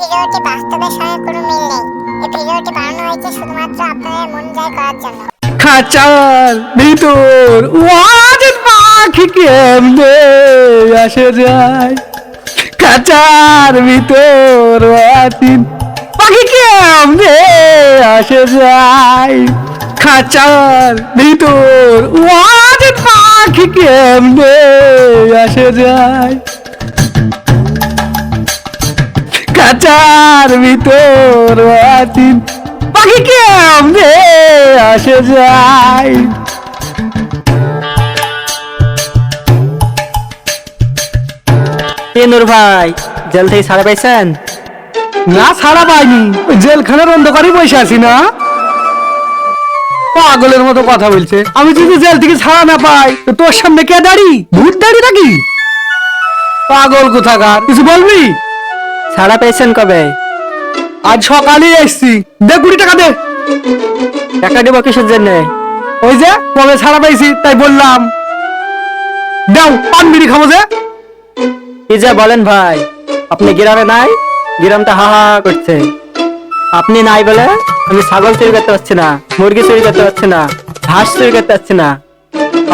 ভিডিওটি বাস্তবের সঙ্গে কোনো মিল নেই। এই ভিডিওটি বানানো হয়েছে শুধুমাত্র আপনাদের মন জয় করার জন্য। খাঁচার ভিতর ওয়াজের পাখি কেমনে আসে যায়। খাঁচার ভিতর ওয়াজিন পাখি কেমনে আসে যায়। খাঁচার ভিতর ওয়াজের পাখি কেমনে আসে যায়। কাচার ভিতর আছিন পাখি কেমনে আসে যায়? নূর ভাই জেল থেকে ছাড়া পাইছেন? না ছাড়া পাইনি। ওই জেলখানার অন্ধকারই বসে আছি না? পাগলের মতো কথা বলছে। আমি যদি জেল থেকে ছাড়া না পাই তো তোর সামনে কে দাঁড়ি? ভূত দাঁড়ি নাকি? পাগল কোথাকার কিছু বলবি? ছাড়া পেয়েছেন কবে? আজ সকালে এসছি। দে কুড়ি টাকা দে। টাকা দিব কিসের জন্য? ওই যে কবে ছাড়া পাইছি তাই বললাম। দাও পান বিড়ি খাব যে। কি যে বলেন ভাই আপনি গ্রামে নাই গ্রামটা হা হা করছে। আপনি নাই বলে আমি ছাগল চুরি করতে পারছি না মুরগি চুরি করতে পারছি না হাঁস চুরি করতে পারছি না।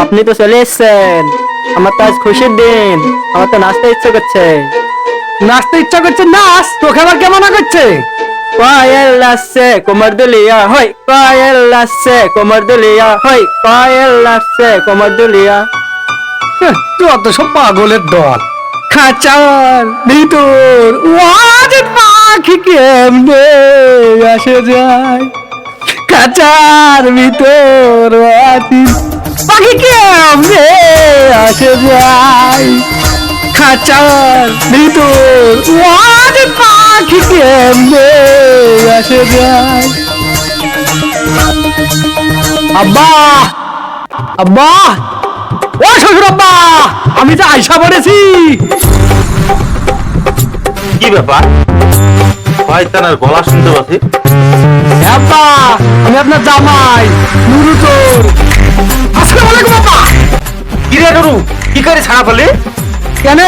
আপনি তো চলে এসছেন আমার তো আজ খুশির দিন আমার তো নাচতে ইচ্ছে করছে। নাচতে ইচ্ছা করছে নাচ। তোকে আবার কেমন করছে? পায়েল নাচছে কোমর দুলিয়া হই পায়েল নাচছে কোমর দুলিয়া হই পায়েল নাচছে কোমর দুলিয়া। হ্যাঁ, অত সব পাগলের দল। খাঁচার ভিতর ওয়াজ পাখি কেমনে আসে যায়। খাঁচার ভিতর ওয়াজি পাখি কেমনে আসে যায়। খাঁচার ভিতর ওয়াজ পাখি কেমনে আসে যায়। আব্বা! আব্বা! ও শ্বশুর আব্বা! আমি তো আইসা পড়েছি। কি ব্যাপার? শয়তানের গলা শুনতে পাচ্ছি। হ্যাঁ, আব্বা আমি আপনার জামাই নুরু তোর আসসালামু আলাইকুম আব্বা। কি রে নুরু? কি করে ছাড়া পেলে? কেন?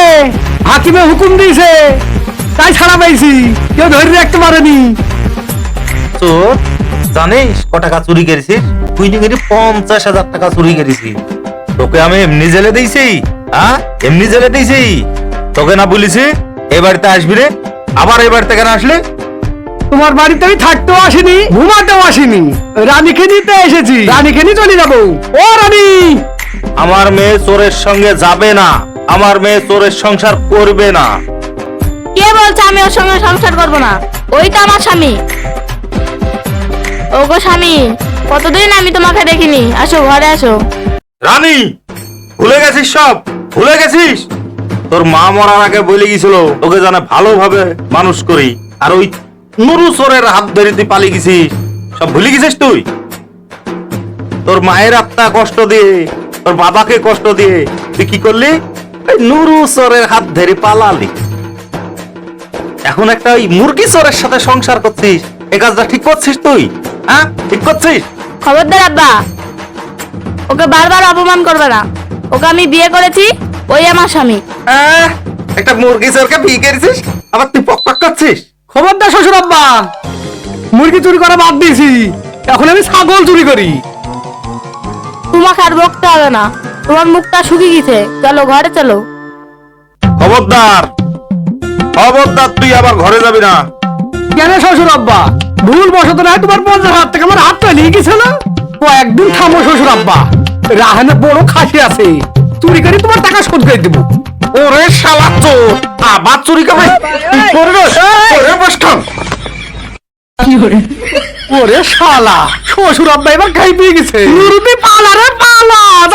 হাকিমে হুকুম দিয়েছে। তাই ছাড়া পাইছি। কেউ ধরে রাখতে পারেনি। তোর জানিস ক টাকা চুরি করেছিস তুই নাকি পঞ্চাশ হাজার টাকা চুরি করেছিস তোকে আমি এমনি জেলে দিয়েছি হ্যাঁ এমনি জেলে দিয়েছি। তোকে না বলিছি এ বাড়িতে আসবি রে? আবার এই বাড়িতে কেন আসলে? তোমার বাড়িতে আমি থাকতেও আসিনি ঘুমাতেও আসিনি। রানীকে নিতে এসেছি। রানীকে নিয়ে চলে যাব। ও রানী! আমার মেয়ে চোরের সঙ্গে যাবে না। আমার মেয়ে চোরের সংসার করবে না। কে বলছে আমি ওর সঙ্গে সংসার করব না? ওই তো আমার স্বামী। ওগো স্বামী কতদিন আমি তোমাকে দেখিনি? আসো ঘরে আসো। রানী ভুলে গেছিস সব? ভুলে গেছিস? তোর মা মরার আগে বলে গেছিল তোকে জানে ভালোভাবে মানুষ করি। আর ওই নুরু চোরের হাত ধরে তুই পালিয়ে গেছিস। সব ভুলে গেছিস তুই? তোর মায়ের আত্মা কষ্ট দিয়ে তোর বাবাকে কষ্ট দিয়ে তুই কি করলি? নুরু চোরের হাত ধরে পালালি। এখন একটা ওই মুরগি চোরের সাথে সংসার করছিস এই কাজটা ঠিক করছিস তুই? হ্যাঁ? ঠিক করছিস? খবরদার আব্বা ওকে বারবার অপমান করবে না। ওকে আমি বিয়ে করেছি ওই আমার স্বামী। আহ, একটা মুরগি চোরকে বিয়ে করেছিস আবার তুই পক পক করছিস? খবরদার শ্বশুর আব্বা মুরগি চুরি করা বাদ দিয়েছি এখন আমি ছাগল চুরি করি। তোমাকে আর বকতে হবে না। তোমার মুখটা শুকিয়ে গেছে। চলো ঘরে চলো। খবরদার! খবরদার তুই আবার ঘরে যাবি না। কেন শ্বশুর আব্বা? ভুল বসত না তোমার পঞ্চাশ হাত থেকে আমার হাতটা নিয়ে গেছিল কয়েকদিন থামো শ্বশুর আব্বা। রাহানে বড় খাসি আছে। চুরি করে তোমার টাকা শোধ করে দেবো। ওরে শালা চোর! আবার চুরি করে ওরে বসখান ওরে শালা শ্বশুর আব্বা এবার খাই পেয়ে গেছে। নুরুতি পালা রে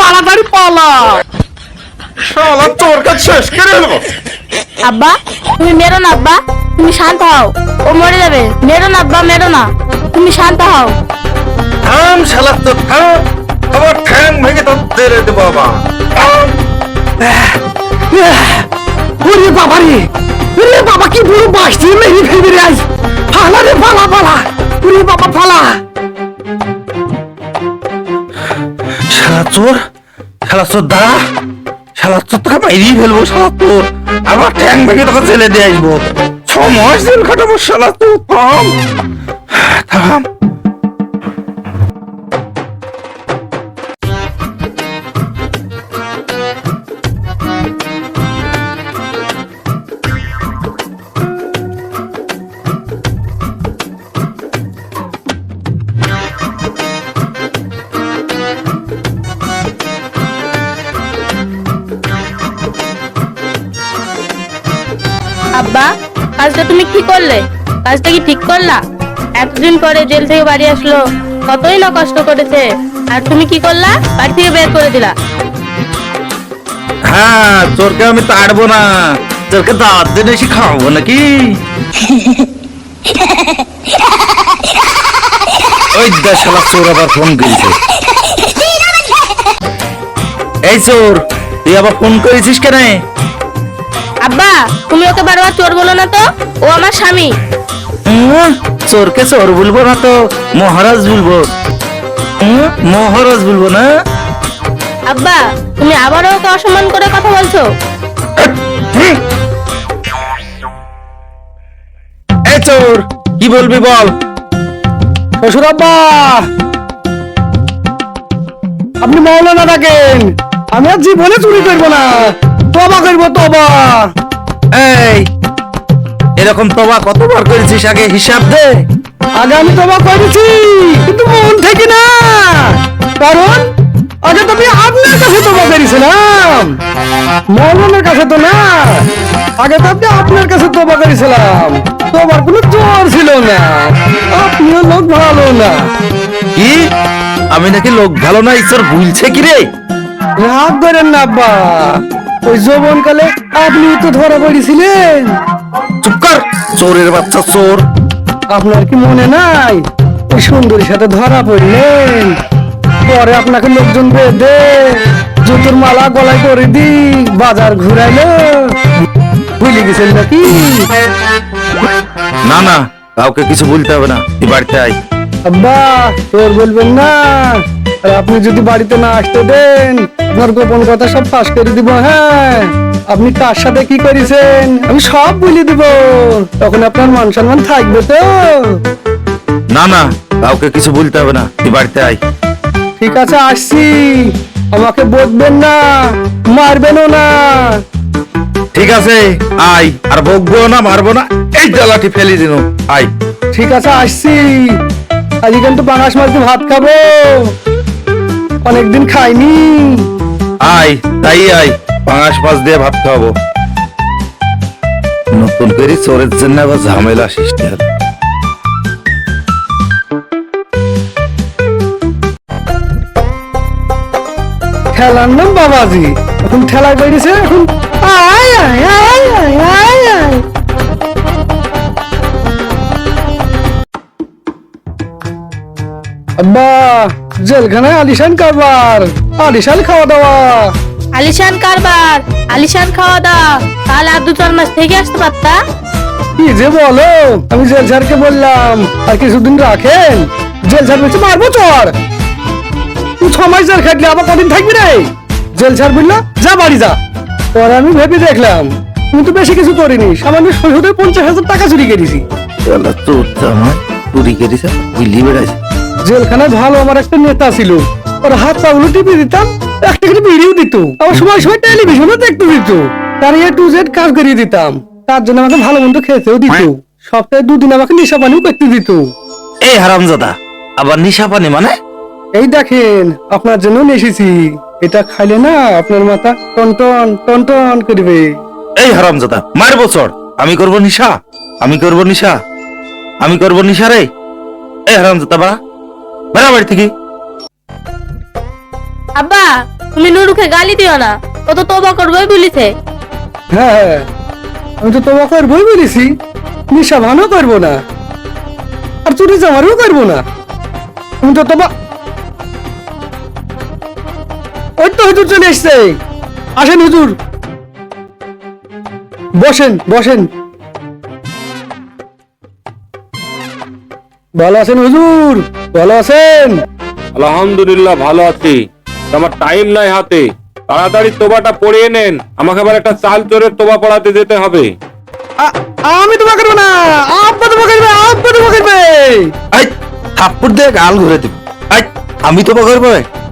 তাড়াতাড়ি পালা শালা চোর কাজ শেষ করে এলো আব্বা তুমি মেরো না আব্বা। তুমি শান্ত হও ও মরে যাবে। মেরো না আব্বা মেরো না। তুমি শান্ত হও। থাম শালা তো থাম। আবার ঠ্যাং ভেঙে তো তেরে দেবো আবার। ওরে বাবা রে ওরে বাবা কি বড় বাসটি মেরে ফেলবে রে আজ। ফালা রে ফালা ফালা। ওরে বাবা ফালা। শালা চোর শালা চোর দাঁড়া শালা তোর তোকে বাইরেই ফেলব, শালা তোর। আবার ট্যাং ভেঙে তোকে জেলে দিয়ে আসব। সময় জেল খাটাবো, শালা তোর, থাম। থাম। করলে? কাজটা কি ঠিক করলা? এতদিন পরে জেল থেকে বাড়ি আসলো, কতই না কষ্ট করেছে। আর তুমি কি করলা? বাড়ি থেকে বের করে দিলা। হ্যাঁ চোরকে আমি তাড়বো না। চোরকে দাঁত দিয়ে এসে খাওয়াবো নাকি? ওই দেশ শালা চোর আবার ফোন করেছে। এই চোর, তুই আবার ফোন করেছিস কেন? আব্বা তুমি ওকে বারবার চোর বলো না তো? ও আমার স্বামী। চোরকে চোর বলব না তো মহারাজ বলব। মহারাজ বলব না? আব্বা তুমি আবারও ওকে অসম্মান করে কথা বলছো? এই চোর কি বলবি বল? শ্বশুর আব্বা! আপনি মৌলানা ডাকেন আমি আর জীবনে চুরি করব না। তবা করব, তবা। এই, এরকম তোবা কতবার করেছিস আগে হিসাব দে। আগে আমি তবা করেছি, কিন্তু মন থেকে না। কারণ, আগে তো আমি আপনার কাছে তবা করেছিলাম। মৌলানার কাছে তো না। আগে তো আমি আপনার কাছে তবা করেছিলাম। তোমার কোনো জোর ছিল না। আপনিও লোক ভালো না। কি? আমি নাকি লোক ভালো না, ঈশ্বর ভুলছে কি রে? রাগ করেন না, আব্বা। ওই যৌবন কালে আপনি তো ধরা পড়েছিলেন। চুপ কর চোরের বাচ্চা চোর। আপনার কি মনে নাই? ওই সুন্দরীর সাথে ধরা পড়লেন। পরে আপনাকে লোকজন বেঁধে জুতোর মালা গলায় করে দি বাজার ঘুরাইলো। ভুলে গেছেন নাকি? না না কাউকে কিছু বলতে হবে না। তুই বাড়িতে আয়। আব্বা তোর বলবেন না। আর আপনি যদি বাড়িতে না আসতে দেন আপনার গোপন কথা সব ফাঁস করে দিব হ্যাঁ। আপনি কার সাথে কি করেছেন? আমি সব বলে দিব। তখন আপনার মান সম্মান থাকবে তো। না না কাউকে কিছু বলতে হবে না। তুই বাড়িতে আয়। ঠিক আছে আসছি। আমাকে বকবেন না মারবেনও না। ঠিক আছে আয়। আর বকবো না মারবো না। এই জ্বালাটি ফেলে দিন। আই ঠিক আছে আসছি। আজকে কিন্তু বাংলাস মাছ দিয়ে ভাত খাব। অনেকদিন খাইনি। আয় তাই আয় পাঁচ পাঁচ দিয়ে ভাত খাওয়াবো নতুন করে চোরের জন্য আবার ঝামেলা সৃষ্টি হবে খেলার নাম বাবাজি। এখন ঠেলায় বেরিয়েছে এখন আয় আয় আয় আয় আয় আয়। আব্বা জেলখানায় আলিশান কারবার। আলিশান খাওয়া দাওয়া। আলিশান কারবার আলিশান খাওয়া দাওয়া। কাল আর দু চার মাস থেকে আসতে পারতা? কি যে বলো আমি জেল স্যারকে বললাম আর কিছুদিন রাখেন জেল স্যার বলছে মারবো চর। তুই ছ মাস জেল খাটলি আবার কদিন থাকবি রে? জেল স্যার বলল যা বাড়ি যা। পরে আমি ভেবে দেখলাম তুমি তো বেশি কিছু করিনি সামান্য শ্বশুরের পঞ্চাশ হাজার টাকা চুরি করেছি চোর তো আমার চুরি করেছে বুঝলি বেড়াইছে। জেলখানায় ভালো আমার একটা নেতা ছিল। ওর হাত পাগুলো টিপে দিতাম একটা করে বিড়িও দিত। আবার সময় সময় টেলিভিশনও দেখতে দিত তার এ টু জেড কাজ করিয়ে দিতাম। তার জন্য আমাকে ভালো মন্দ খেতেও দিত। সপ্তাহে দুদিন আমাকে নেশা পানিও করতে দিত। এই হারামজাদা আবার নিশা পানি মানে? এই দেখেন আপনার জন্য নিয়ে এসেছি এটা খাইলে না আপনার মাথা টনটন টনটন করবে। এই হারামজাদা মারবো বছর আমি করব নিশা আমি করব নিশা আমি করব নিশা রে। এই হারামজাদা বা বেড়া বাড়ি থেকে। আব্বা তুমি নুরুকে গালি দিও না। ও তো তোবা করবোই বলিছে। হ্যাঁ আমি তো তোমাকে আর বই বলেছি। নিশা ভানও করব না। আর চুরি জামারও করব না। আমি তো তোমা ওই তো হুজুর চলে এসছে। আসেন হুজুর। বসেন বসেন। ভালো আছেন হুজুর? ভালো আছেন? আলহামদুলিল্লাহ ভালো আছি। আমার টাইম নাই হাতে। তাড়াতাড়ি তোবাটা পড়িয়ে নেন। আমাকে আবার একটা চাল চোরের তোবা পড়াতে যেতে হবে। আমি তোমা করব না। আব্বা তোমা করবে আব্বা তোমা করবে। আই থাপ্পড় দিয়ে গাল ঘুরে দিব। আই আমি তো করব?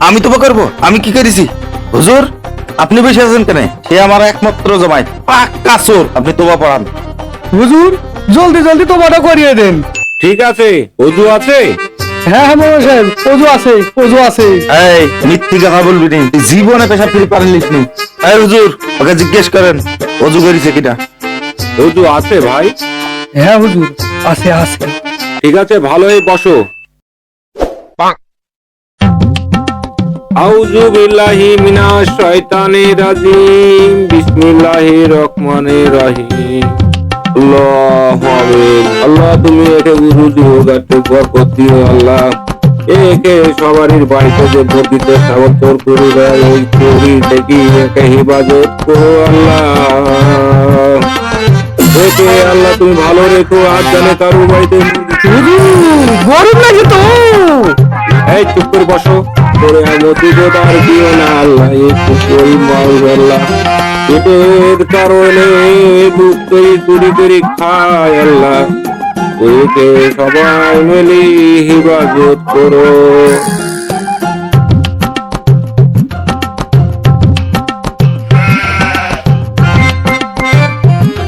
আমি তো করব? আমি কি করেছি? হুজুর আপনি বসে আছেন কেন? সে আমার একমাত্র জমাই পাক্কা চোর। আপনি তোবা পড়ান। হুজুর জলদি জলদি তোবাটা করিয়ে দেন। ঠিক আছে? অজু আছে? হ্যাঁ হ্যাঁ সাহেব ওজু আছে ওজু আছে। এই মিথ্যি কথা বলবি নি। জীবনে পেশা ফিরে এই হুজুর ওকে জিজ্ঞেস করেন অজু করেছে কিনা? অজু আছে ভাই। হ্যাঁ হুজুর আছে আছে। ঠিক আছে ভালোই বসো। আউযু বিল্লাহি মিনাশ শয়তানির রাজিম। বিসমিল্লাহির রহমানির রহিম। আল্লাহু আমিন আল্লাহ তুমি একে গুরু দিও, গাতে বরকত আল্লাহ। একে সবারই বাড়িতে যে ভর্তিতে সাবন্তর করে দেয় ওই চুরি থেকে একে হিফাজত করো আল্লাহ একে আল্লাহ তুমি ভালো রেখো আর জানে কারও বাড়িতে গরম লাগে তো? এই চুপ করে বসো। করে মতি আর দিও না আল্লাহ, এই পুকুরি মাল্লাহ পেটের কারণে দুধ করে চুরি করে খায় আল্লাহ। ওইকে সবাই মিলি হিফাজত করো।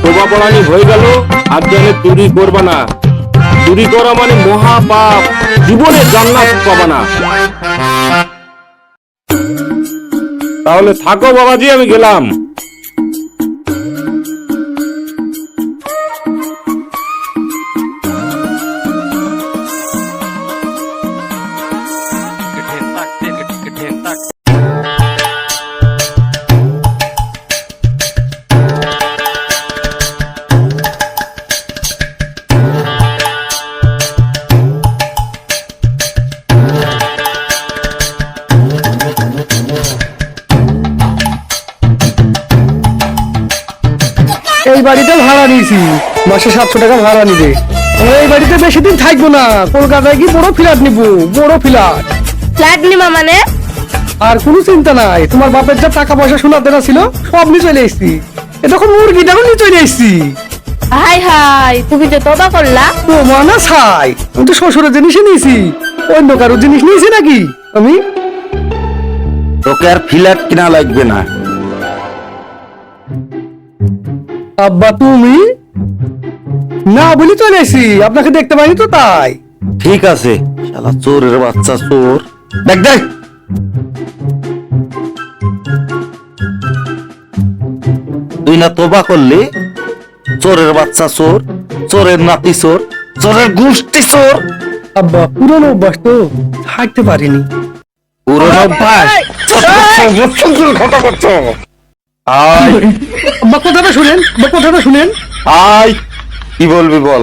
তোবা পড়ানি হয়ে গেল, আর জানে চুরি করবা না। চুরি করা মানে মহাপাপ। জীবনে জান্নাত পাবা না। তাহলে থাকো বাবাজি আমি গেলাম। এই বাড়িতে ভাড়া নিয়েছি। মাসে সাতশো টাকা ভাড়া নিবে। এই বাড়িতে বেশি দিন থাকব না। কলকাতায় কি বড় ফ্ল্যাট নিবো? বড় ফ্ল্যাট। ফ্ল্যাট নিবা মানে? আর কোনো চিন্তা নাই। তোমার বাপের যা টাকা পয়সা শোনাতে না ছিল সব নিয়ে চলে এসছি। এ তখন মুরগিটাও নিয়ে চলে এসছি। হাই হাই তুমি যে তোবা করলা? তোমার না ছাই আমি তো শ্বশুরের জিনিসই নিয়েছি। অন্য কারোর জিনিস নিয়েছি নাকি? আমি? তোকে আর ফ্ল্যাট কিনা লাগবে না। আব্বা তুমি না বলি চলে এসছি আপনাকে দেখতে পাইনি তো তাই ঠিক আছে শালা চোরের বাচ্চা চোর দেখ দেখ তুই না তোবা করলি চোরের বাচ্চা চোর চোরের নাতি চোর চোরের গোষ্ঠী চোর আব্বা পুরনো অভ্যাস তো থাকতে পারিনি পুরনো অভ্যাস আয়। আব্বা কথাটা শুনেন আব্বা কথাটা শুনেন। আয়। কি বলবি বল?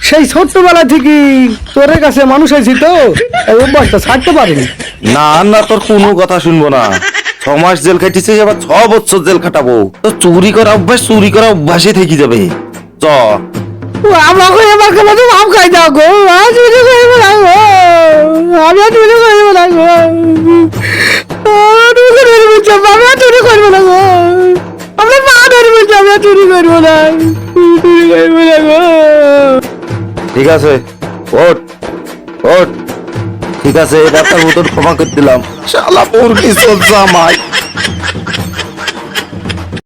সেই ছোট্টবেলা থেকে তোরের কাছে মানুষ হয়েছি তো এই অভ্যাসটা ছাড়তে পারিনি। না না তোর কোনো কথা শুনব না। ছ মাস জেল খাটিছিস এবার ছ বছর জেল খাটাবো। তো চুরি করা অভ্যাস চুরি করা অভ্যাসই থেকে যাবে। চ। আমাকে এবার কেন তো ভাব খাই দাও গো? চুরি করিব না গো। আমি আমি করছি আমি চুরি করব না। চুরি করব না গো। ঠিক আছে ওট ওট ঠিক আছে এটা মতন ক্ষমা করে দিলাম। শালা মুরগি চোর জামাই